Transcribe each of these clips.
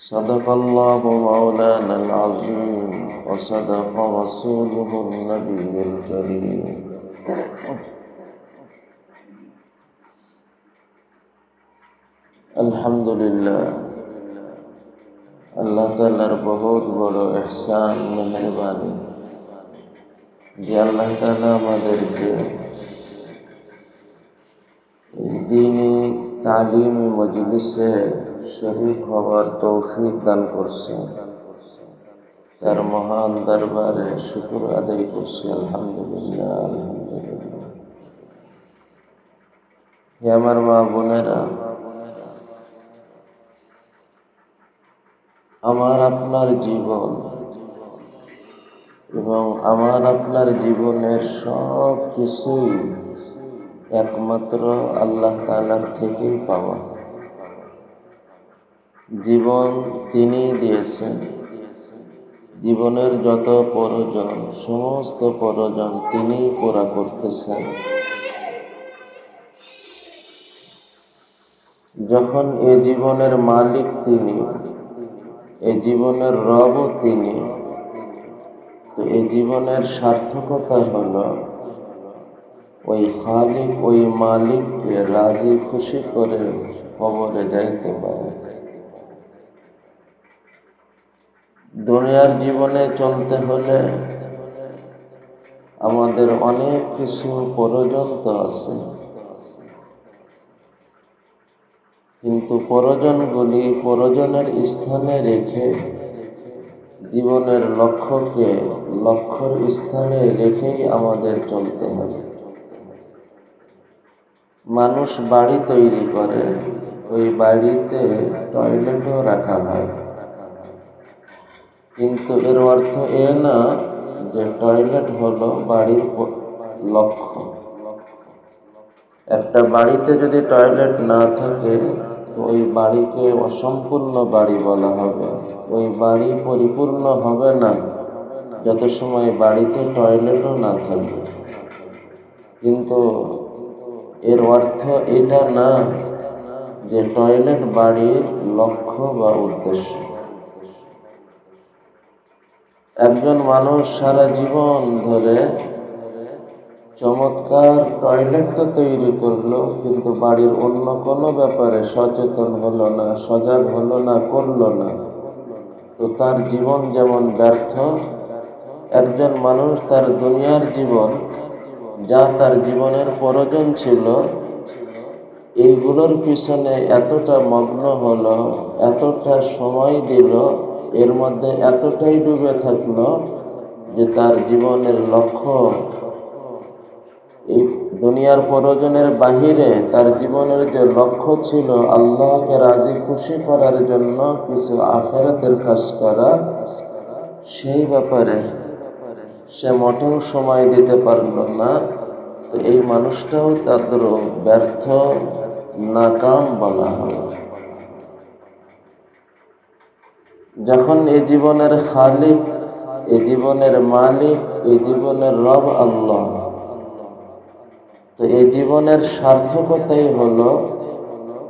صدق الله مولانا العظيم وصدق رسوله النبي الكريم الحمد لله আল্লাহ তালার বহুত বড় এহসান মেহরবানি যে আল্লাহ তালা আমাদেরকে এই দিনই তালিমি মজলিসে শরিক হওয়ার তৌফিক দান করছেন তার মহান দরবারে শুক্র আদায় করছি, আলহামদুলিল্লাহ আলহামদুলিল্লাহ। আমার মা বোনেরা, আমার আপনার জীবন এবং আমার আপনার জীবনের সব কিছুই একমাত্র আল্লাহ তালার থেকেই পাওয়া। জীবন তিনি দিয়েছেন। জীবনের যত প্রয়োজন সমস্ত প্রয়োজন তিনি পুরা করতেছেন। যখন এ জীবনের মালিক তিনি, এ জীবনের রবও তিনি, তো এই জীবনের সার্থকতা হলো, ওই খালিক ওই মালিককে রাজি খুশি করে কবরে যাইতে পারে। দুনিয়ার জীবনে চলতে হলে আমাদের অনেক কিছু প্রয়োজন তো আছে। কিন্তু প্রয়োজনগুলি প্রয়োজনের স্থানে রেখে জীবনের লক্ষ্যকে লক্ষ্যর স্থানে রেখেই আমাদের চলতে হবে। মানুষ বাড়ি তৈরি করে, ওই বাড়িতে টয়লেটও রাখা হয়। কিন্তু এর অর্থ এ না যে টয়লেট হলো বাড়ির লক্ষ্য। একটা বাড়িতে যদি টয়লেট না থাকে ওই বাড়িকে অসম্পূর্ণ বাড়ি বলা হবে। ওই বাড়ি পরিপূর্ণ হবে না, যত সময় বাড়িতে টয়লেটও না থাকবে কিন্তু এর অর্থ এটা না যে টয়লেট বাড়ির লক্ষ্য বা উদ্দেশ্য। একজন মানুষ সারা জীবন ধরে চমৎকার টয়লেট তো তৈরি করল, কিন্তু বাড়ির অন্য কোনো ব্যাপারে সচেতন হলো না, সজাগ হলো না, করল না। তো তার জীবন যেমন ব্যর্থ, একজন মানুষ তার দুনিয়ার জীবন, যা তার জীবনের প্রয়োজন ছিল, এইগুলোর পিছনে এতটা মগ্ন হলো, এতটা সময় দিল এর মধ্যে এতটাই ডুবে থাকল যে তার জীবনের লক্ষ্য, এই দুনিয়ার প্রয়োজনের বাহিরে তার জীবনের যে লক্ষ্য ছিল আল্লাহকে রাজি খুশি করার জন্য কিছু আখেরাতের কাজ করা, সেই ব্যাপারে সে মোটেও সময় দিতে পারল না। তো এই মানুষটাও তাদের ব্যর্থ, নাকাম বলা হয়। যখন এই জীবনের খালিক এই জীবনের মালিক এই জীবনের রব আল্লাহ। তো এই জীবনের সার্থকতাই হলো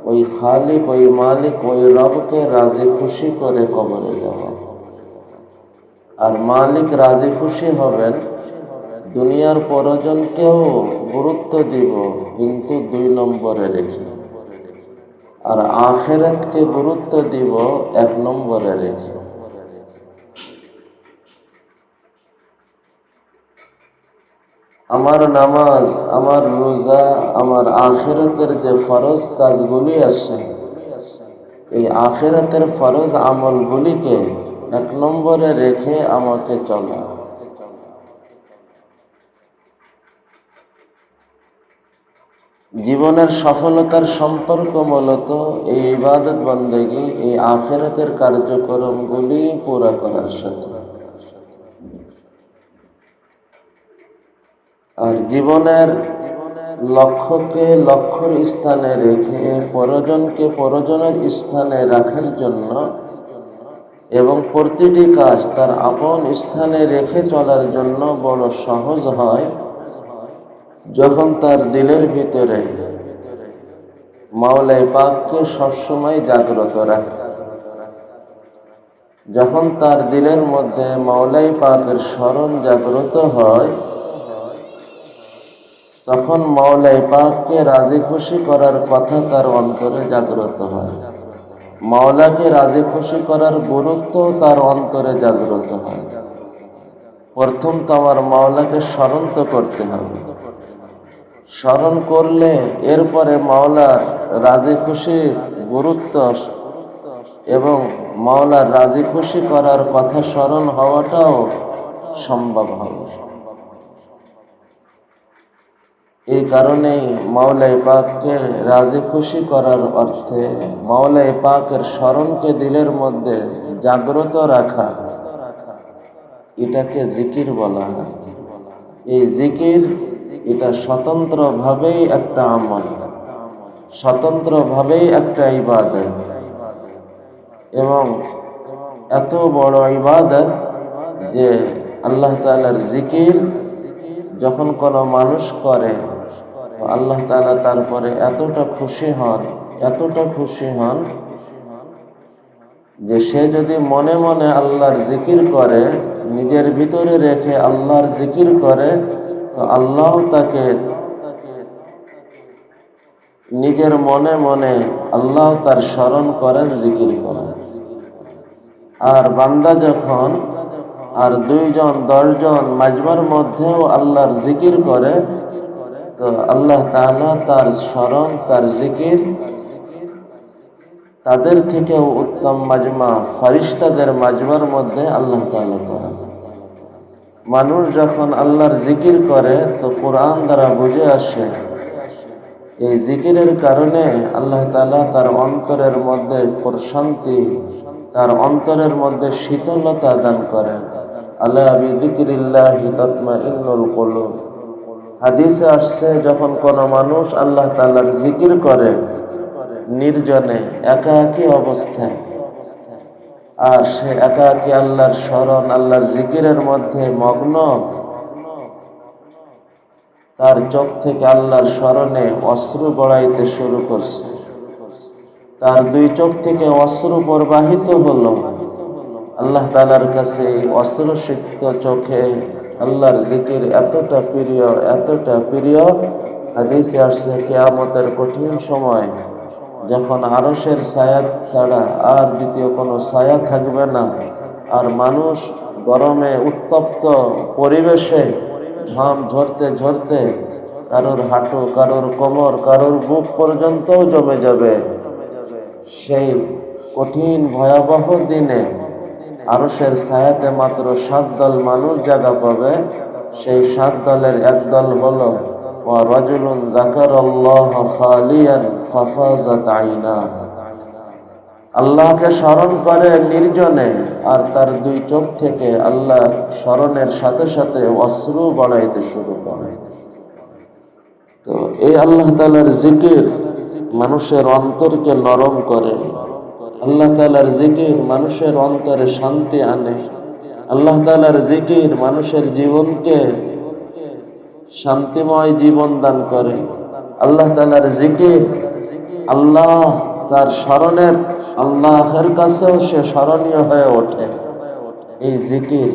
ওই খালিক, ওই মালিক, ওই রবকে রাজি খুশি করে কবরে যাওয়া। আর মালিক রাজি খুশি হবেন, দুনিয়ার প্রয়োজনকেও গুরুত্ব দিব, কিন্তু দুই নম্বরে রেখে। আর আখেরাতকে গুরুত্ব দিব এক নম্বরে রেখে। আমার নামাজ, আমার রোজা, আমার আখেরাতের যে ফরজ কাজগুলি আছে, এই আখেরাতের ফরজ আমলগুলিকে এক নম্বরে রেখে আমাকে চলা। জীবনের সফলতার সম্পর্ক মূলত এই ইবাদত বন্দেগী, এই আখেরাতের কার্যক্রমগুলি পুরা করার সাথে। আর জীবনের লক্ষ্যকে লক্ষ্যর স্থানে রেখে পরজনকে পরজনের স্থানে রাখার জন্য এবং প্রতিটি কাজ তার আপন স্থানে রেখে চলার জন্য বড় সহজ হয়। যখন তার দিলের ভিতরে মাওলাই পাককে সবসময় জাগ্রত রাখে। যখন তার দিলের মধ্যে মাওলাই পাকের স্মরণ জাগ্রত হয়, তখন মাওলাই পাককে রাজি খুশি করার কথা তার অন্তরে জাগ্রত হয়। মাওলাকে রাজি খুশি করার গুরুত্ব তার অন্তরে জাগ্রত হয়। প্রথম তো আমার মাওলাকে স্মরণ তো করতে হবে। স্মরণ করলে এরপরে মাওলার রাজি খুশির গুরুত্ব এবং মাওলার রাজি খুশি করার কথা স্মরণ হওয়াটাও সম্ভব হবে। এই কারণেই মাওলাই পাককে রাজি খুশি করার অর্থে মাওলাই পাকের স্মরণকে দিলের মধ্যে জাগ্রত রাখা, এটাকে জিকির বলা হয়। এই জিকির এটা স্বতন্ত্রভাবেই একটা আমল, স্বতন্ত্রভাবেই একটা ইবাদত। এবং এত বড় ইবাদত যে আল্লাহ তালার জিকির যখন কোনো মানুষ করে আল্লাহ তালা তারপরে এতটা খুশি হন, এতটা খুশি হন যে সে যদি মনে মনে আল্লাহর জিকির করে, নিজের ভিতরে রেখে আল্লাহর জিকির করে তো আল্লাহ তাকে নিজের মনে মনে আল্লাহ তার স্মরণ করেন জিকির করেন আর বান্দা যখন আর দুইজন, দশজন মাজমার মধ্যেও আল্লাহর জিকির করে, তো আল্লাহ তাআলা তার স্মরণ, তার জিকির তাদের থেকেও উত্তম মাজমা ফারিস্তাদের মাজমার মধ্যে আল্লাহ তাআলা করেন। মানুষ যখন আল্লাহর জিকির করে, তো কোরআন দ্বারা বুঝে আসে। এই জিকিরের কারণে আল্লাহ তালা তার অন্তরের মধ্যে প্রশান্তি, তার অন্তরের মধ্যে শীতলতা দান করেন। আল্লাহ কলুব। হাদিসে আসছে, যখন কোনো মানুষ আল্লাহ তালার জিকির করে, নির্জনে একা একই অবস্থায় আর সে একা একই আল্লাহর স্মরণ, আল্লাহর জিকিরের মধ্যে মগ্ন, তার চোখ থেকে আল্লাহর স্মরণে অশ্রু গড়াইতে শুরু করছে। তার দুই চোখ থেকে অশ্রু প্রবাহিত হলো। আল্লাহ তালার কাছে অশ্রুসিক্ত চোখে আল্লাহর জিকির এতটা প্রিয় এতটা প্রিয়। হাদিসে আসছে, কেয়ামতের কঠিন সময় যখন আরসের ছায়া ছাড়া আর দ্বিতীয় কোনো ছায়া থাকবে না, আর মানুষ গরমে উত্তপ্ত পরিবেশে ঘাম ঝরতে ঝরতে কারোর হাঁটু, কারোর কোমর, কারোর বুক পর্যন্তও জমে যাবে। সেই কঠিন ভয়াবহ দিনে আরসের ছায়াতে মাত্র সাত দল মানুষ জায়গা পাবে। সেই সাত দলের এক দল হলো রজুলুন জাকার আল্লাহ খালিয়ান ফাফাজাত আইনা আল্লাহকে স্মরণ করে নির্জনে আর তার দুই চোখ থেকে আল্লাহর স্মরণের সাথে সাথে অশ্রু বাড়াইতে শুরু করে। তো এই আল্লাহ তালার জিকির মানুষের অন্তরকে নরম করে। আল্লাহ তালার জিকির মানুষের অন্তরে শান্তি আনে। আল্লাহ তালার জিকির মানুষের জীবনকে শান্তিময় জীবন দান করে। আল্লাহ তালার জিকির, আল্লাহ তার স্মরণের, আল্লাহের কাছেও সে স্মরণীয় হয়ে ওঠে। এই জিকির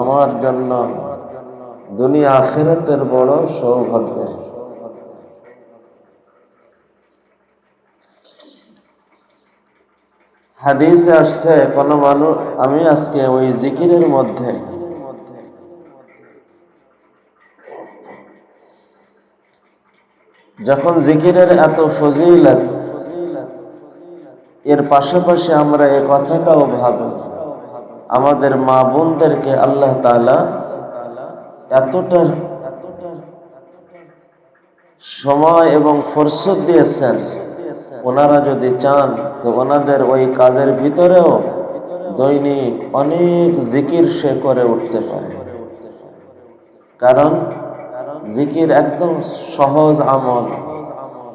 আমার জন্য দুনিয়া আখেরাতের বড় সৌভাগ্যের। হাদিসে আসছে, কোনো মানুষ আমি আজকে ওই জিকিরের মধ্যে যখন জিকিরের এত ফজিলত, এর পাশাপাশি আমরা এ কথাটাও ভাবি, আমাদের মা বোনদেরকে আল্লাহ তালা এতটা সময় এবং ফরসত দিয়েছেন। ওনারা যদি চান তো ওনাদের ওই কাজের ভিতরেও দৈনিক অনেক জিকির সে করে উঠতে পারে। কারণ জিকির একদম সহজ আমল,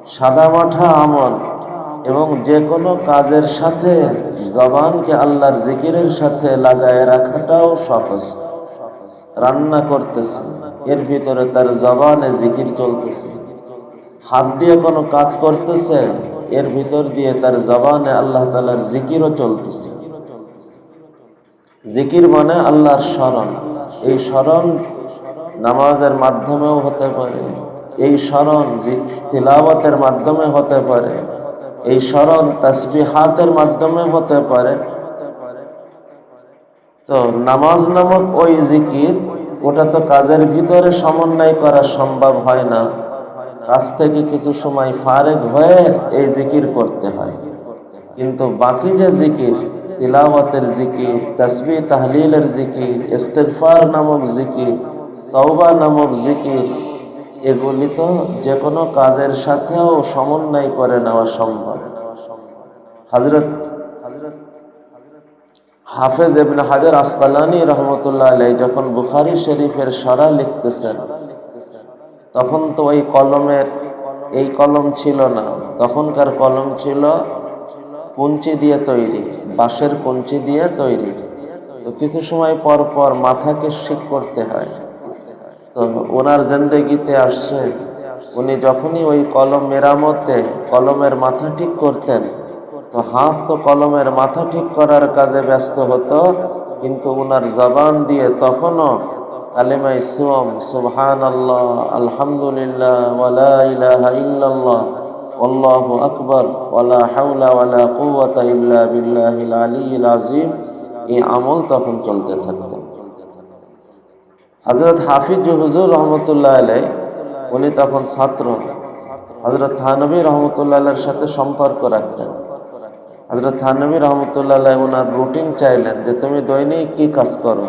সাদা সাদামাঠা আমল এবং যে কোনো কাজের সাথে জবানকে আল্লাহর জিকিরের সাথে লাগায় রাখাটাও সহজ। রান্না করতেছে, এর ভিতরে তার জবানে জিকির চলতেছে। হাত দিয়ে কোনো কাজ করতেছে, এর ভিতর দিয়ে তার জবানে আল্লাহ তালার জিকিরও চলতেছে। জিকির মানে আল্লাহর স্মরণ। এই স্মরণ নামাজের মাধ্যমেও হতে পারে, এই স্মরণ তিলাওয়াতের মাধ্যমে হতে পারে, এই স্মরণ তসবিহাতের মাধ্যমে হতে পারে। তো নামাজ নামক ওই জিকির, ওটা তো কাজের ভিতরে সমন্বয় করা সম্ভব হয় না। কাজ থেকে কিছু সময় ফারেক হয়ে এই জিকির করতে হয়। কিন্তু বাকি যে জিকির, তিলাওয়াতের জিকির তসবি তাহলিলের জিকির ইস্তেফার নামক জিকির তওবা নামক জিকির, এগুলি তো যে কোনো কাজের সাথেও সমন্বয় করে নেওয়া সম্ভব। হজরত হাফেজ এবনে হাজার আসকালানি রহমতুল্লাহ আলাই যখন বুখারি শরীফের সারা লিখতেছেন, তখন তো ওই কলমের, এই কলম ছিল না। তখনকার কলম ছিল কুঞ্চি দিয়ে তৈরি, বাঁশের কুঞ্চি দিয়ে তৈরি। কিছু সময় পর পর মাথাকে ঠিক করতে হয়। তো ওনার জিন্দগিতে আসছে, উনি যখনই ওই কলম মেরামতে কলমের মাথা ঠিক করতেন, তো হাত তো কলমের মাথা ঠিক করার কাজে ব্যস্ত হতো, কিন্তু ওনার জবান দিয়ে তখনও কালেমাই সোম সুবহান আল্লাহ আলহামদুলিল্লাহ ওয়ালা ইলাহা ইল্লাল্লাহ আল্লাহু আকবার ওয়ালা এই আমল তখন চলতে থাকতো। হজরত হাফিজ হুজুর রহমতুল্লাহ আলাই উনি তখন ছাত্র। হজরত থানবী রহমতুল্লাহ আলাইয়ের সাথে সম্পর্ক রাখতেন। হজরত থানবী রহমতুল্লাহ আলাই ওনার রুটিন চাইলেন যে, তুমি দৈনিক কি কাজ করো?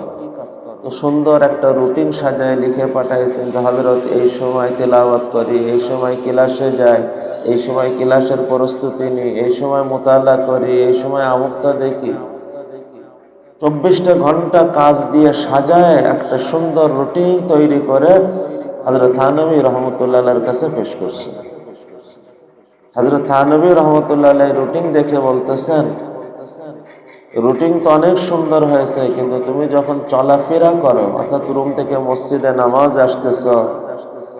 তো সুন্দর একটা রুটিন সাজায়, লিখে পাঠাইছেন যে হজরত এই সময় তেলাওয়াত করি, এই সময় ক্লাসে যাই, এই সময় ক্লাসের প্রস্তুতি নিই, এই সময় মোতালা করি, এই সময় আমুক্তা দেখি। চব্বিশটা ঘণ্টা কাজ দিয়ে সাজায় একটা সুন্দর রুটিন তৈরি করে হজরত থানবী রহমতুল্লাহর কাছে পেশ করছে। হজরত থানবী রহমতুল্লাহ রুটিন দেখে বলতেছেন, রুটিন তো অনেক সুন্দর হয়েছে, কিন্তু তুমি যখন চলাফেরা করো, অর্থাৎ রুম থেকে মসজিদে নামাজ আসতেছ,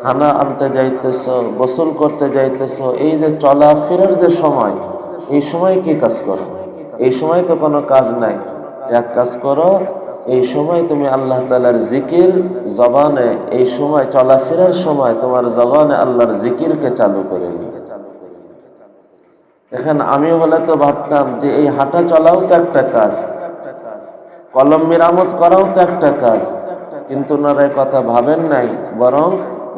খানা আনতে যাইতেছ, গোসল করতে যাইতেছ, এই যে চলাফেরার যে সময়, এই সময় কি কাজ করো? এই সময় তো কোনো কাজ নাই। এক কাজ করো, এই সময় তুমি আল্লাহ তালার জিকির জবানে, এই সময় চলাফেরার সময় তোমার জবানে আল্লাহর জিকিরকে চালু করে নিয়ে দেখেন আমি হলে তো ভাবতাম যে এই হাঁটা চলাও তো একটা কাজ, কলম মেরামত করাও তো একটা কাজ, কিন্তু ওনারা কথা ভাবেন নাই, বরং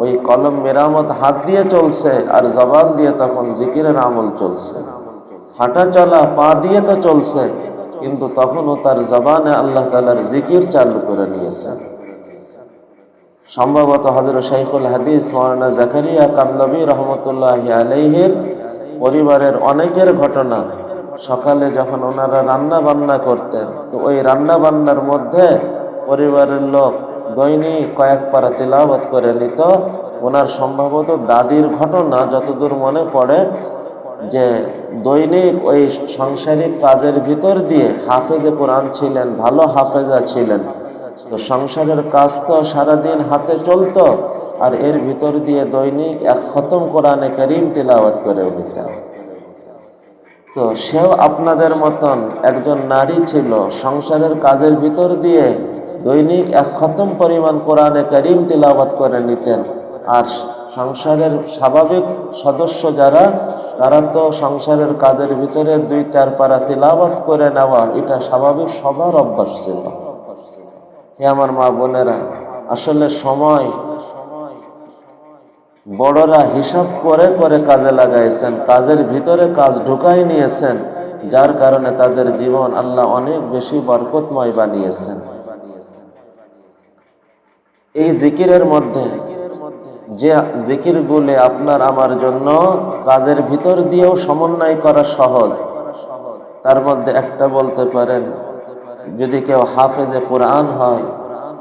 ওই কলম মেরামত হাত দিয়ে চলছে আর জবান দিয়ে তখন জিকিরের আমল চলছে। হাঁটা চলা পা দিয়ে তো চলছে কিন্তু তখনও তার জবানে আল্লাহ তালার জিকির চালু করে নিয়েছেন। সম্ভবত হজর শাইখুল হাদিস মৌলানা জাকারিয়া কাদলবী রহমতুল্লাহ আলহের পরিবারের অনেকের ঘটনা, সকালে যখন ওনারা রান্না বান্না করতেন, তো ওই রান্না বান্নার মধ্যে পরিবারের লোক দৈনিক কয়েক পারা তিলাবত করে নিত। ওনার সম্ভবত দাদির ঘটনা যতদূর মনে পড়ে যে দৈনিক ওই সাংসারিক কাজের ভিতর দিয়ে হাফেজে কোরআন ছিলেন, ভালো হাফেজা ছিলেন। তো সংসারের কাজ তো সারাদিন হাতে চলতো, আর এর ভিতর দিয়ে দৈনিক এক খতম কোরআনে করিম তিলাওয়াত করে নিতেন তো সেও আপনাদের মতন একজন নারী ছিল, সংসারের কাজের ভিতর দিয়ে দৈনিক এক খতম পরিমাণ কোরআনে করিম তিলাওয়াত করে নিতেন। আর সংসারের স্বাভাবিক সদস্য যারা, তারা তো সংসারের কাজের ভিতরে দুই চার পারা তিলাওয়াত করে নেওয়া, এটা স্বাভাবিক সবার অভ্যাস ছিল। হে আমার মা বোনেরা, আসলে সময় বড়রা হিসাব করে করে কাজে লাগাইছেন, কাজের ভিতরে কাজ ঢুকাই নিয়েছেন, যার কারণে তাদের জীবন আল্লাহ অনেক বেশি বরকতময় বানিয়েছেন। এই জিকিরের মধ্যে যে জিকিরগুলি আপনার আমার জন্য কাজের ভিতর দিয়েও সমন্বয় করা সহজ। তার মধ্যে একটা বলতে পারেন, যদি কেউ হাফেজে কোরআন হয়,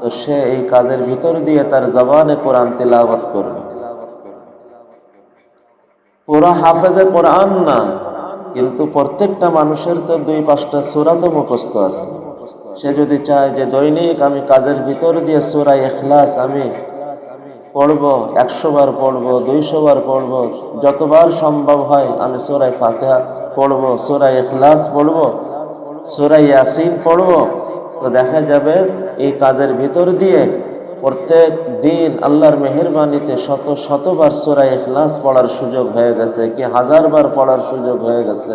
তো সে এই কাজের ভিতর দিয়ে তার জবানে কোরআন তিলাবত করবে। পুরা হাফেজে কোরআন না, কিন্তু প্রত্যেকটা মানুষের তো দুই পাঁচটা সুরা তো মুখস্থ আছে। সে যদি চায় যে দৈনিক আমি কাজের ভিতর দিয়ে সুরাই এখলাস আমি পড়ব, একশো বার পড়ব, দুইশো বার পড়ব, যতবার সম্ভব হয় আমি সোরাই ফাতেহা পড়ব সোরাই এখলাস পড়ব সোরাই ইয়াসিন পড়ব। তো দেখা যাবে এই কাজের ভিতর দিয়ে প্রত্যেক দিন আল্লাহর মেহরবানিতে শত শতবার সোরা ইখলাস পড়ার সুযোগ হয়ে গেছে, কি হাজারবার পড়ার সুযোগ হয়ে গেছে।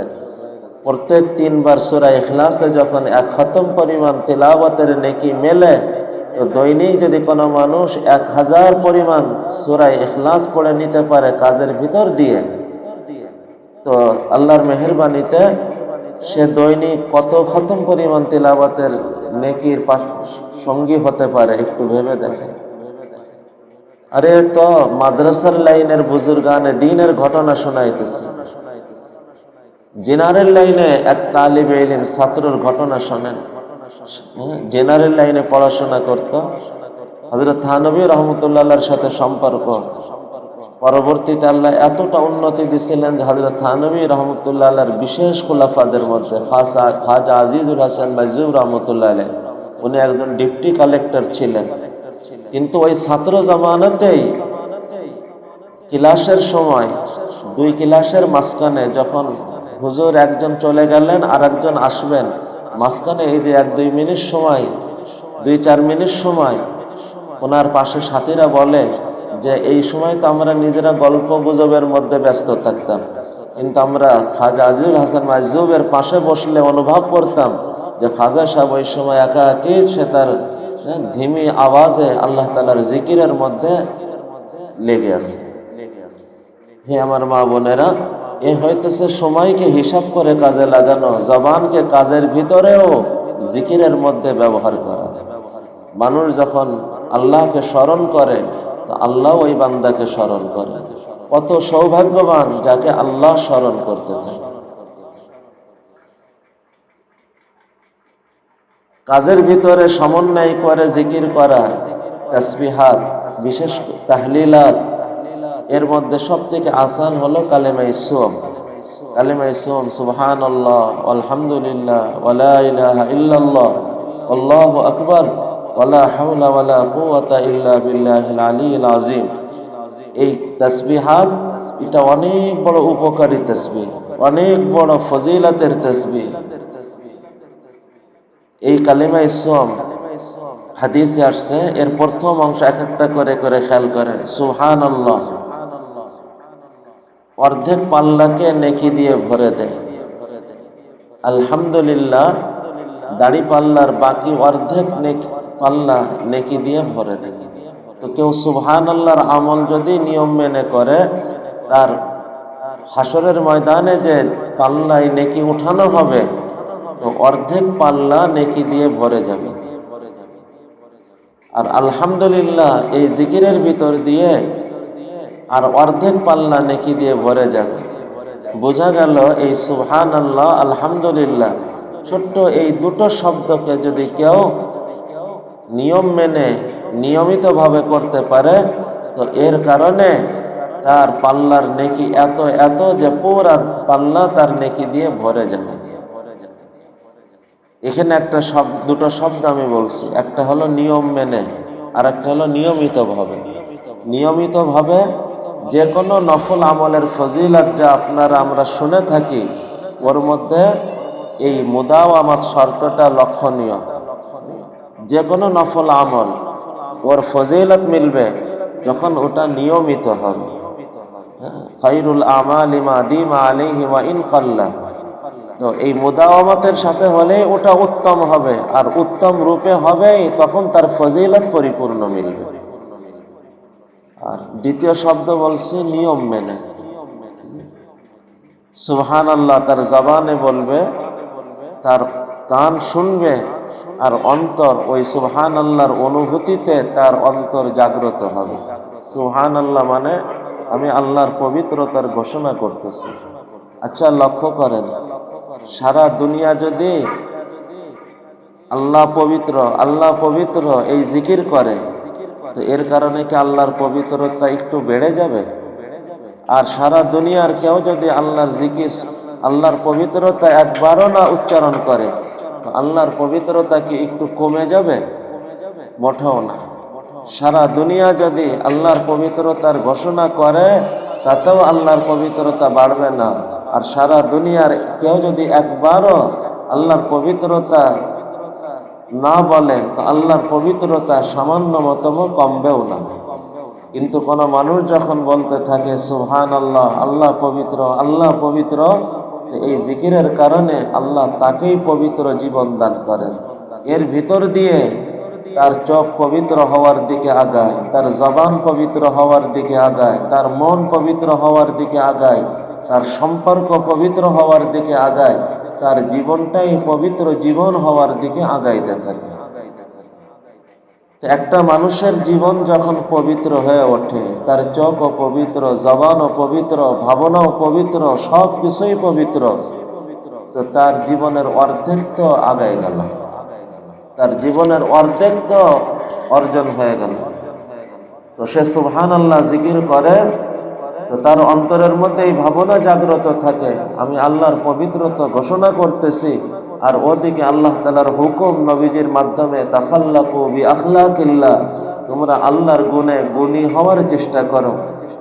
প্রত্যেক তিনবার সোরা ইখলাসে যখন এক খতম পরিমাণ তেলাওয়াতের নেকি মেলে তো দৈনিক যদি কোনো মানুষ এক হাজার পরিমাণ সোরা ইখলাস পড়ে নিতে পারে কাজের ভিতর দিয়ে, তো আল্লাহর মেহরবানিতে সে দৈনিক কত খতম পরিমাণ তিলাবাতের নেকির সঙ্গী হতে পারে একটু ভেবে দেখে আরে তো মাদ্রাসার লাইনের বুজুর্গানে দিনের ঘটনা শোনাইতেছে। জেনারেল লাইনে এক তালিব ইলিম ছাত্রর ঘটনা শোনেন। জেনারেল লাইনে পড়াশোনা করত। হজরত থানবী রহমতুল্লাহর সাথে সম্পর্ক। পরবর্তীতে আল্লাহ এতটা উন্নতি দিছিলেন যে হজরত থানবী রহমতুল্লাহর বিশেষ খুলাফাদের মধ্যে, খাসা, খাজা আজিজুল হাসান মাজুব রহমতুল্লাহ উনি একজন ডিপটি কালেক্টর ছিলেন। কিন্তু ওই ছাত্র জামানাতেই ক্লাসের সময়, দুই ক্লাসের মাঝখানে যখন হুজুর একজন চলে গেলেন আর একজন আসবেন মাঝখানে এই যে এক দুই মিনিট সময়, দুই চার মিনিট সময়, ওনার পাশে সাথীরা বলে যে এই সময় তো আমরা নিজেরা গল্প গুজবের মধ্যে ব্যস্ত থাকতাম। কিন্তু আমরা খাজা আজিউল হাসান মাজুবের পাশে বসলে অনুভব করতাম যে খাজা সাহেব ওই সময় একা একই সে তার ধিমি আওয়াজে আল্লাহ তালার জিকিরের মধ্যে লেগে আছে। হে আমার মা বোনেরা এ হইতেছে সময়কে হিসাব করে কাজে লাগানো, জবানকে কাজের ভিতরেও জিকিরের মধ্যে ব্যবহার করা। মানুষ যখন আল্লাহকে স্মরণ করে আল্লাহ ওই বান্দাকে স্মরণ করে। কত সৌভাগ্যবান যাকে আল্লাহ স্মরণ করতে থাকে। কাজের ভিতরে সমন্বয় করে জিকির করা, তাসবিহাত, বিশেষ তাহলিলাত এর মধ্যে সব থেকে আসান হলো কালেমাই সোম। কালেমাই সোম সুবহান আল্লাহ আলহামদুলিল্লাহ ইল্লাল্লাহ ওয়ালা হাওলা ওয়ালা কুওয়াতা ইল্লা বিল্লাহিল আলিয়্যিল আযীম। এই তাসবিহাত, এটা অনেক বড় উপকারী তাসবিহ, অনেক বড় ফজিলাতের তাসবিহ। এই হাদিসে আসছে, এর প্রথম অংশ এক একটা করে করে খেয়াল করেন। সুহান আল্লাহ অর্ধেক পাল্লাকে নেকি দিয়ে ভরে দেয়। আলহামদুলিল্লাহ, দাড়ি পাল্লার বাকি অর্ধেক পাল্লা নেকি দিয়ে ভরে দেয়। তো কেউ সুবহান আল্লাহর আমল যদি নিয়ম মেনে করে, তার হাসরের ময়দানে যে পাল্লায় নেকি উঠানো হবে, তো অর্ধেক পাল্লা নেকি দিয়ে ভরে যাবে। আর আলহামদুলিল্লাহ, এই জিকিরের ভিতর দিয়ে আর অর্ধেক পাল্লা নেকি দিয়ে ভরে যাবে বোঝা গেল এই সুবহান আল্লাহ আলহামদুলিল্লাহ। ছোট্ট এই দুটো শব্দকে যদি কেউ নিয়ম মেনে, নিয়মিতভাবে করতে পারে, তো এর কারণে তার পাল্লার নেকি এত এত যে পুরা পাল্লা তার নেকি দিয়ে ভরে যাবে। এখানে একটা শব্দ দুটো শব্দ আমি বলছি। একটা হলো নিয়ম মেনে আর একটা হলো নিয়মিতভাবে। নিয়মিতভাবে যে কোনো নফল আমলের ফজিলত যা আপনারা আমরা শুনে থাকি ওর মধ্যে এই মুদাও আমার শর্তটা লক্ষণীয়। যে কোনো নফল আমল ওর ফজিলত মিলবে যখন ওটা নিয়মিত হবে। হ্যাঁ, খাইরুল আমাল ইমা দিমা আলিহিমা ইনকাল্লা তো এই মুদাওয়ামতের সাথে হলে ওটা উত্তম হবে আর উত্তম রূপে হবে তখন তার ফজিলত পরিপূর্ণ মিলবে। আর দ্বিতীয় শব্দ বলছে নিয়ম মেনে। সুবহান আল্লাহ তার জবানে বলবে, তার কান শুনবে, আর অন্তর, ওই সুবহান আল্লাহর অনুভূতিতে তার অন্তর জাগ্রত হবে। সুবহান আল্লাহ মানে আমি আল্লাহর পবিত্রতার ঘোষণা করতেছি। আচ্ছা লক্ষ্য করেন, সারা দুনিয়া যদি আল্লাহ পবিত্র আল্লাহ পবিত্র এই জিকির করে তো এর কারণে কি আল্লাহর পবিত্রতা একটু বেড়ে যাবে? আর সারা দুনিয়ার কেউ যদি আল্লাহর জিকির, আল্লাহর পবিত্রতা একবারও না উচ্চারণ করে আল্লাহর পবিত্রতা কি একটু কমে যাবে? মোটেও না। সারা দুনিয়া যদি আল্লাহর পবিত্রতার ঘোষণা করে, তাতেও আল্লাহর পবিত্রতা বাড়বে না। আর সারা দুনিয়ার কেউ যদি একবারও আল্লাহর পবিত্রতা না বলে আল্লাহর পবিত্রতা সামান্যতম কমবেও না। কিন্তু কোন মানুষ যখন বলতে থাকে সুহান আল্লাহ আল্লাহ পবিত্র আল্লাহ পবিত্র এই জিকিরের কারণে আল্লাহ তাকেই পবিত্র জীবন দান করেন। এর ভিতর দিয়ে তার চোখ পবিত্র হওয়ার দিকে আগায়, তার জবান পবিত্র হওয়ার দিকে আগায়, তার মন পবিত্র হওয়ার দিকে আগায়, তার সম্পর্ক পবিত্র হওয়ার দিকে আগায় তার জীবনটাই পবিত্র জীবন হওয়ার দিকে আগাইতে থাকে। একটা মানুষের জীবন যখন পবিত্র হয়ে ওঠে, তার চোখও পবিত্র, জবানও পবিত্র, ভাবনাও পবিত্র, সব কিছুই পবিত্র। তো তার জীবনের অর্ধেক তো আগায় গেল। তার জীবনের অর্ধেক তো অর্জন হয়ে গেল। তো সে সুবহান আল্লাহ জিকির করে তো তার অন্তরের মধ্যে এই ভাবনা জাগ্রত থাকে, আমি আল্লাহর পবিত্রতা ঘোষণা করতেছি, আর ওদিকে আল্লাহ তালার হুকুম নবীজির মাধ্যমে তাফাল্লাকু বি আখলাকিল্লা তোমরা আল্লাহর গুণে গুণী হওয়ার চেষ্টা করো।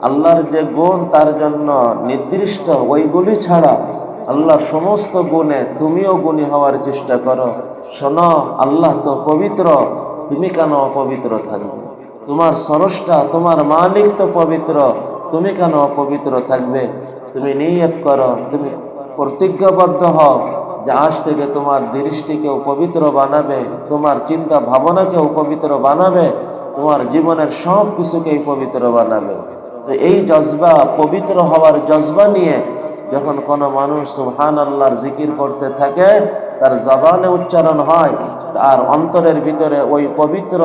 আল্লাহর যে গুণ, তার জন্য নির্দিষ্ট ওইগুলি ছাড়া আল্লাহর সমস্ত গুণে তুমিও গুণী হওয়ার চেষ্টা করো। শোনো, আল্লাহ তো পবিত্র, তুমি কেন অপবিত্র থাকবে? তোমার সরসটা তোমার মালিক তো পবিত্র তুমি কেন অপবিত্র থাকবে? তুমি নিয়ত করো, তুমি প্রতিজ্ঞাবদ্ধ হও যে আজ থেকে তোমার দৃষ্টিকেও পবিত্র বানাবে, তোমার চিন্তা ভাবনাকেও পবিত্র বানাবে, তোমার জীবনের সব কিছুকেই পবিত্র বানাবে। তো এই জজবা, পবিত্র হওয়ার জজবা নিয়ে যখন কোনো মানুষ সুহান আল্লাহর জিকির করতে থাকে, তার জবানে উচ্চারণ হয়, তার অন্তরের ভিতরে ওই পবিত্র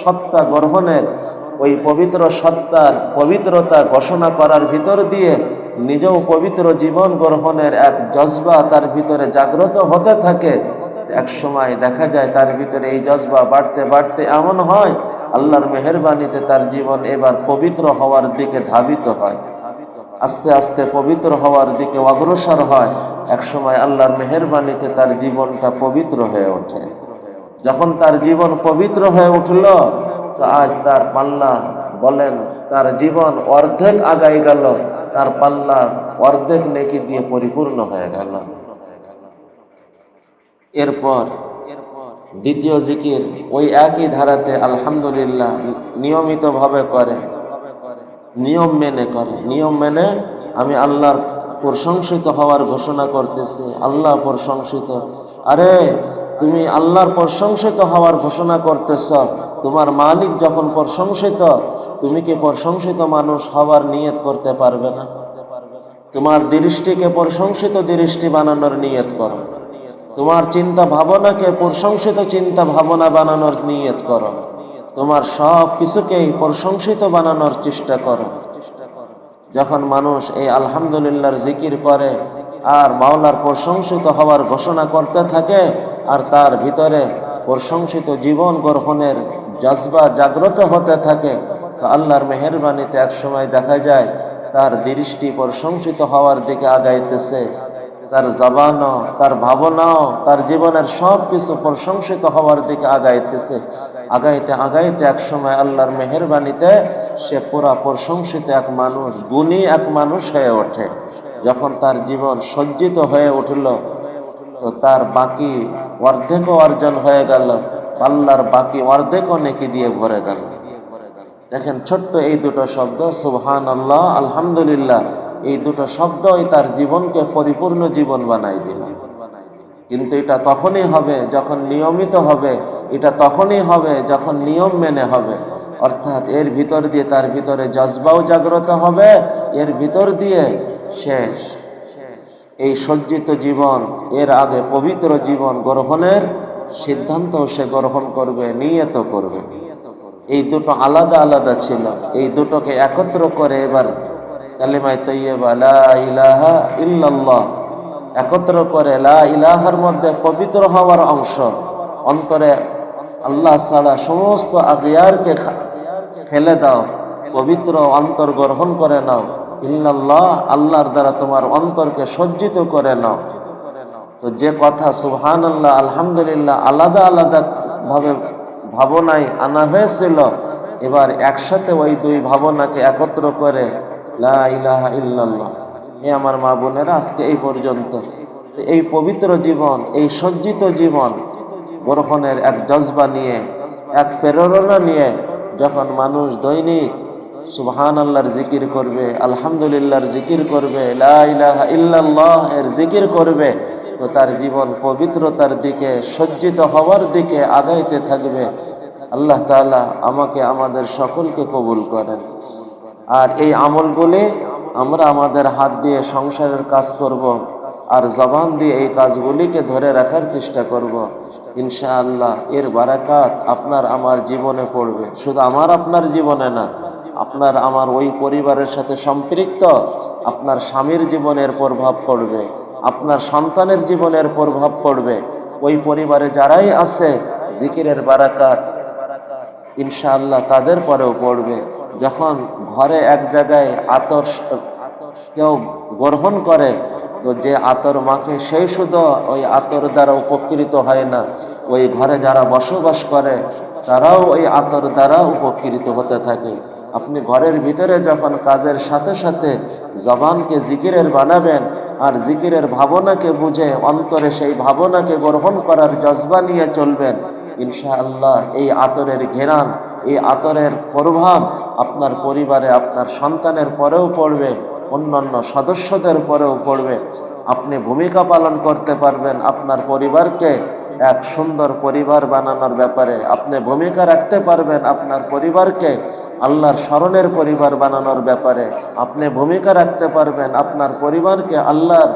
সত্তা গ্রহণের ওই পবিত্র সত্তার পবিত্রতা ঘোষণা করার ভিতর দিয়ে নিজেও পবিত্র জীবন গ্রহণের এক জজবা তার ভিতরে জাগ্রত হতে থাকে। এক সময় দেখা যায় তার ভিতরে এই জজবা বাড়তে বাড়তে এমন হয়, আল্লাহর মেহরবানিতে তার জীবন এবার পবিত্র হওয়ার দিকে ধাবিত হয়। আস্তে আস্তে পবিত্র হওয়ার দিকে অগ্রসর হয়। এক সময় আল্লাহর মেহরবানিতে তার জীবনটা পবিত্র হয়ে ওঠে। যখন তার জীবন পবিত্র হয়ে উঠল তো আজ তার পাল্লা বলেন, তার জীবন অর্ধেক আগাই গেল, তার পাল্লা অর্ধেক নেকি দিয়ে পরিপূর্ণ হয়ে গেল। এরপর দ্বিতীয় জিকির ওই একই ধারাতে আলহামদুলিল্লাহ নিয়মিতভাবে করে, নিয়ম মেনে করে। নিয়ম মেনে আমি আল্লাহর প্রশংসিত হওয়ার ঘোষণা করতেছি, আল্লাহ প্রশংসিত। আরে তুমি আল্লাহর প্রশংসিত হওয়ার ঘোষণা করতেছ, তোমার মালিক যখন প্রশংসিত, তুমি কি প্রশংসিত মানুষ হওয়ার নিয়ত করতে পারবে না? তোমার দৃষ্টিকে প্রশংসিত দৃষ্টি বানানোর নিয়ত করো। তোমার চিন্তা ভাবনাকে প্রশংসিত চিন্তা ভাবনা বানানোর নিয়ত করো। তোমার সব কিছুকেই প্রশংসিত বানানোর চেষ্টা করো। যখন মানুষ এই আলহামদুলিল্লাহর জিকির করে আর মাওলার প্রশংসিত হওয়ার ঘোষণা করতে থাকে আর তার ভিতরে প্রশংসিত জীবন গ্রহণের জজবা জাগ্রত হতে থাকে। তো আল্লাহর মেহরবানিতে একসময় দেখা যায়, তার দৃষ্টি প্রশংসিত হওয়ার দিকে আগাইতেছে। তার জবানও, তার ভাবনাও, তার জীবনের সব কিছু প্রশংসিত হওয়ার দিকে আগাইতেছে। আগাইতে আগাইতে এক সময় আল্লাহর মেহরবানিতে সে পুরা প্রশংসিত এক মানুষ, গুণী এক মানুষ হয়ে ওঠে। যখন তার জীবন সজ্জিত হয়ে উঠল, তো তার বাকি অর্ধেকও অর্জন হয়ে গেল, আল্লাহর বাকি অর্ধেকও নেকি দিয়ে ভরে গেল। দেখেন, ছোট্ট এই দুটো শব্দ সুবহান আল্লাহ আলহামদুলিল্লাহ, এই দুটো শব্দই তার জীবনকে পরিপূর্ণ জীবন বানাই দিল। কিন্তু এটা তখনই হবে যখন নিয়মিত হবে, এটা তখনই হবে যখন নিয়ম মেনে হবে। অর্থাৎ এর ভিতর দিয়ে তার ভিতরে জজবাও জাগ্রত হবে, এর ভিতর দিয়ে শেষ। এই সজ্জিত জীবন, এর আগে পবিত্র জীবন গ্রহণের সিদ্ধান্ত সে গ্রহণ করবে, নিয়ত করবে। এই দুটো আলাদা আলাদা ছিল। এই দুটোকে একত্র করে এবার একত্র করে লা ইলাহার মধ্যে পবিত্র হওয়ার অংশ। অন্তরে আল্লাহ ছাড়া সমস্ত আগিয়ারকে ফেলে দাও, পবিত্র অন্তর গ্রহণ করে নাও। ইল্লাল্লাহ আল্লাহর দ্বারা তোমার অন্তরকে সজ্জিত করে নাও। তো যে কথা সুহান আল্লাহ আলহামদুলিল্লাহ, আলাদা আলাদা ভাবে ভাবনায় আনা হয়েছিল, এবার একসাথে ওই দুই ভাবনাকে একত্র করে, লা ইল্লাল্লাহ। হে আমার মা বোনেরা, আজকে এই পর্যন্ত। এই পবিত্র জীবন, এই সজ্জিত জীবন গ্রহণের এক জজবা নিয়ে, এক প্রেরণা নিয়ে, যখন মানুষ দৈনিক সুবহান আল্লাহর জিকির করবে, আলহামদুলিল্লাহর জিকির করবে এর জিকির করবে, তো তার জীবন পবিত্রতার দিকে, সজ্জিত হওয়ার দিকে আগাইতে থাকবে। আল্লাহ তাআলা আমাকে, আমাদের সকলকে কবুল করেন। আর এই আমলগুলি আমরা আমাদের হাত দিয়ে সংসারের কাজ করব আর জবান দিয়ে এই কাজগুলিকে ধরে রাখার চেষ্টা করব। ইনশাআল্লাহ এর বারাকাত আপনার আমার জীবনে পড়বে। শুধু আমার, আপনার জীবনে না আপনার, আমার ওই পরিবারের সাথে সম্পৃক্ত, আপনার স্বামীর জীবনের প্রভাব পড়বে, আপনার সন্তানের জীবনের প্রভাব পড়বে। ওই পরিবারে যারাই আছে, জিকিরের বারাকাত ইনশাআল্লাহ তাদের পরেও পড়বে। যখন ঘরে এক জায়গায় আতর, কেউ গ্রহণ করে, তো যে আতর মাখে সেই শুধু ওই আতর দ্বারা উপকৃত হয় না। ওই ঘরে যারা বসবাস করে, তারাও ওই আতর দ্বারা উপকৃত হতে থাকে। আপনি ঘরের ভিতরে যখন কাজের সাথে সাথে জবানকে জিকিরের বানাবেন আর জিকিরের ভাবনাকে বুঝে অন্তরে সেই ভাবনাকে গ্রহণ করার জজবা নিয়ে চলবেন, ইনশাআল্লাহ এই আতরের ঘেরান, এই আতরের প্রভাব আপনার পরিবারে, আপনার সন্তানের পরেও পড়বে, অন্যান্য সদস্যদের পরেও পড়বে। আপনি ভূমিকা পালন করতে পারবেন আপনার পরিবারকে এক সুন্দর পরিবার বানানোর ব্যাপারে। আপনি ভূমিকা রাখতে পারবেন আপনার পরিবারকে আল্লাহর স্মরণের পরিবার বানানোর ব্যাপারে আপনি ভূমিকা রাখতে পারবেন আপনার পরিবারকে আল্লাহর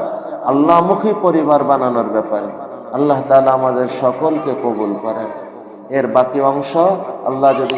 আল্লাহমুখী পরিবার বানানোর ব্যাপারে। আল্লাহ তালা আমাদের সকলকে কবুল করেন। এর বাকি অংশ আল্লাহ যদি